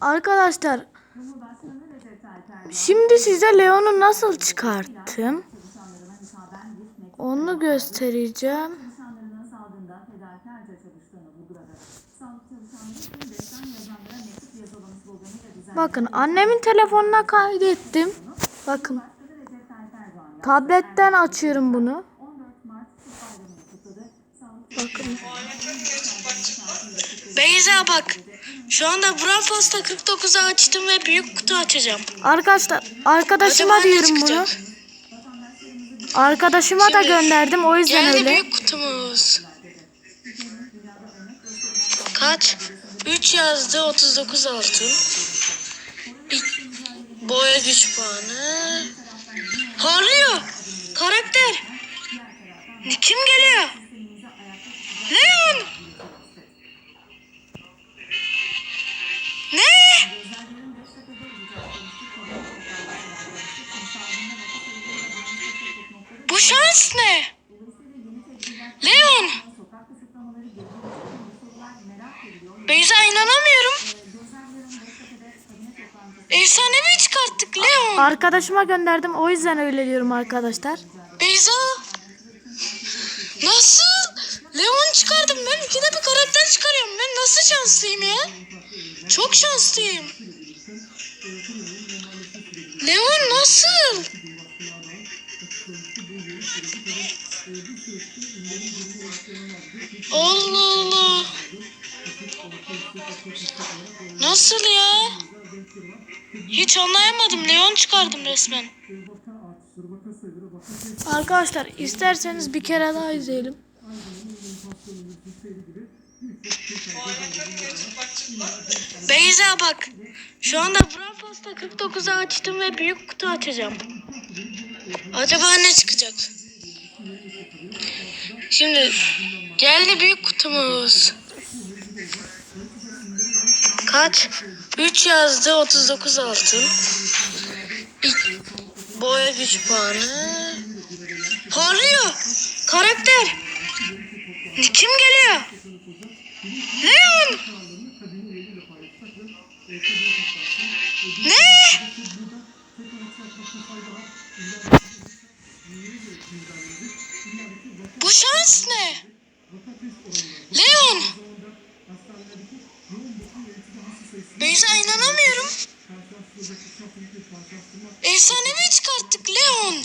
Arkadaşlar şimdi size Leon'u nasıl çıkarttım? Onu göstereceğim. Bakın annemin telefonuna kaydettim. Bakın tabletten açıyorum bunu. 14 Mart Tıp Bayramı'nı kutladı. Sağlık Bakın. Beyza bak. Şu anda Brawl Pass'ta 49'u açtım ve büyük kutu açacağım. Arkadaşlar arkadaşıma Acaba diyorum bunu. Arkadaşıma da Şimdi gönderdim o yüzden Geldi öyle. büyük kutumuz. Kaç? 3 yazdı 39 altın. Boya güç puanı. Parlıyor. Karakter. Kim geliyor? Bu şans ne? Leon. Beyza inanamıyorum. Efsanevi çıkarttık Leon. Arkadaşıma gönderdim o yüzden öyle diyorum arkadaşlar. Beyza. Nasıl? Leon çıkardım ben. İkide bir karakter çıkarıyorum. Ben nasıl şanslıyım ya? Çok şanslıyım. Leon nasıl? Allah Allah. Nasıl ya? Hiç anlayamadım. Leon çıkardım resmen. Arkadaşlar isterseniz bir kere daha izleyelim. Beyza bak. Şu anda Brawl Pass'ta 49'u açtım ve büyük kutu açacağım. Acaba ne çıkacak? Şimdi geldi büyük kutumuz. Kaç? 3 yazdı 39 altın. Boya güç puanı. Parlıyor. Karakter. Kim geliyor? Leon. Ne? Bu şans ne? Leon. Beyza inanamıyorum. Efsanevi çıkarttık Leon.